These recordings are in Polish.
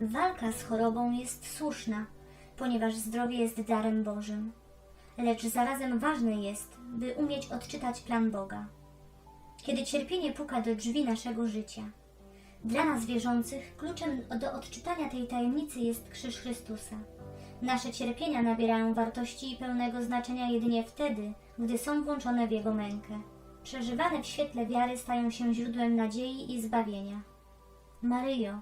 Walka z chorobą jest słuszna, ponieważ zdrowie jest darem Bożym. Lecz zarazem ważne jest, by umieć odczytać plan Boga. Kiedy cierpienie puka do drzwi naszego życia, dla nas wierzących kluczem do odczytania tej tajemnicy jest krzyż Chrystusa. Nasze cierpienia nabierają wartości i pełnego znaczenia jedynie wtedy, gdy są włączone w Jego mękę. Przeżywane w świetle wiary stają się źródłem nadziei i zbawienia. Maryjo,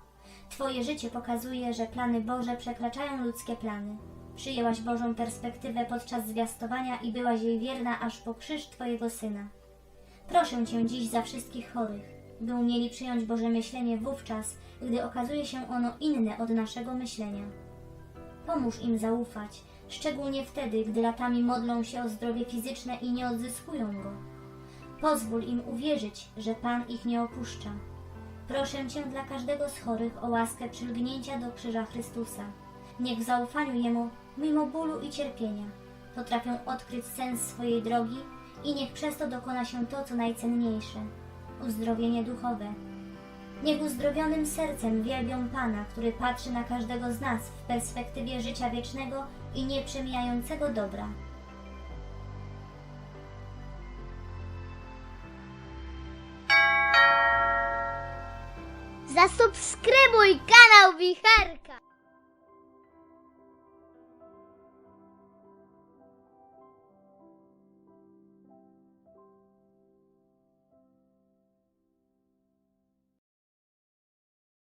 Twoje życie pokazuje, że plany Boże przekraczają ludzkie plany. Przyjęłaś Bożą perspektywę podczas zwiastowania i byłaś jej wierna aż po krzyż Twojego Syna. Proszę Cię dziś za wszystkich chorych, by umieli przyjąć Boże myślenie wówczas, gdy okazuje się ono inne od naszego myślenia. Pomóż im zaufać, szczególnie wtedy, gdy latami modlą się o zdrowie fizyczne i nie odzyskują go. Pozwól im uwierzyć, że Pan ich nie opuszcza. Proszę Cię dla każdego z chorych o łaskę przylgnięcia do krzyża Chrystusa. Niech w zaufaniu Jemu, mimo bólu i cierpienia, potrafią odkryć sens swojej drogi i niech przez to dokona się to, co najcenniejsze uzdrowienie duchowe. Niech uzdrowionym sercem wielbią Pana, który patrzy na każdego z nas w perspektywie życia wiecznego i nieprzemijającego dobra. Zasubskrybuj kanał Wicherka!